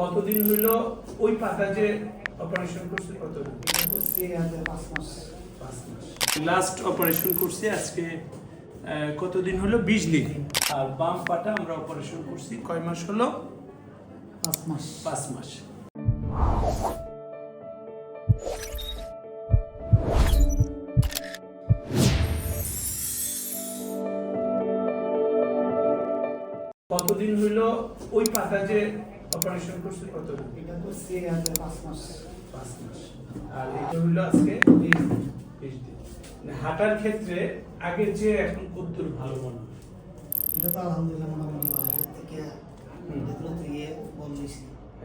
কতদিন হইল ওই পাতা যে অপারেশন করছে? কতদিন? পাঁচ মাস পাঁচ মাস লাস্ট অপারেশন করছি আজকে কতদিন হলো? বিশ দিন। আর বাম পাটা আমরা অপারেশন করছি কয় মাস হলো? পাঁচ মাস। পাঁচ মাস। কতদিন হইল ওই পাতা যে অপারেশন করছে কতদিন এটা করছি আজ পাঁচ মাস। পাঁচ মাস। আর এটা হইল আজকে বিশ বিশ দিন মানে হাঁটার ক্ষেত্রে আগের যে এখন কদ্দুর ভালো মনে হয়। এটা তো আলহামদুলিল্লাহ মোটামুটি ভালো। থেকে। ভেতর থেকে বললিছি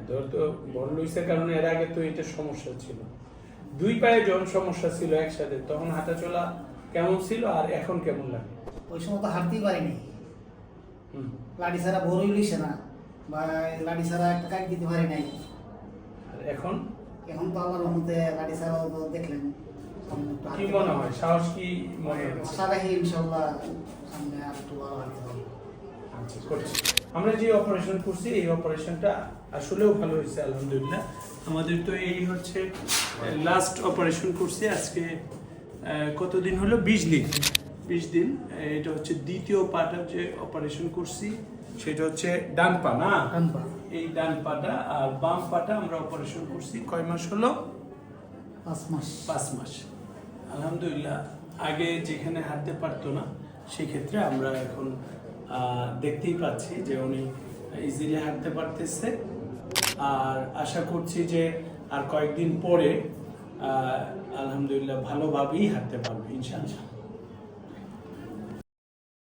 ধর তো বড় লইসের কারণে এর আগে তো এটা সমস্যা ছিল। দুই পায়ে যখন সমস্যা ছিল একসাথে তখন হাঁটা চলা কেমন ছিল আর এখন কেমন লাগে? ওই সময় তো হাঁটতেই পারিনি। লাঠি ছাড়া বড়ই লইছে না। বা লাঠি ছাড়া একটা কাজ দিতে পারি নাই। আর এখন? এখন তো আল্লাহর রহমতে লাঠি ছাড়াও তো দেখলেন। কি মনে হয়? সাহস কি মনে হচ্ছে? আশা রাখি ইনশাল্লাহ সামনে আর একটু ভালো হাঁটতে পারব আচ্ছা, আমরা যে অপারেশন করছি এই অপারেশনটা আসলেও ভালো হয়েছে আলহামদুলিল্লাহ। আমাদের তো এই হচ্ছে লাস্ট অপারেশন করছি আজকে কতদিন হলো? বিশ দিন। বিশ দিন এটা হচ্ছে দ্বিতীয় পাটা যে অপারেশন করছি সেটা হচ্ছে ডান পা না? এই ডান পাটা আর বাম পাটা আমরা অপারেশন করছি কয় মাস হলো? পাঁচ মাস। পাঁচ মাস। আলহামদুলিল্লাহ আগে যেখানে হাঁটতে পারতো না সেক্ষেত্রে আমরা এখন দেখতেই পাচ্ছি যে উনি ইজিলি হাঁটতে পারতেছে। আর আশা করছি যে আর কয়েকদিন পরে আলহামদুলিল্লাহ ভালোভাবেই হাঁটতে পারবে ইনশাআল্লাহ।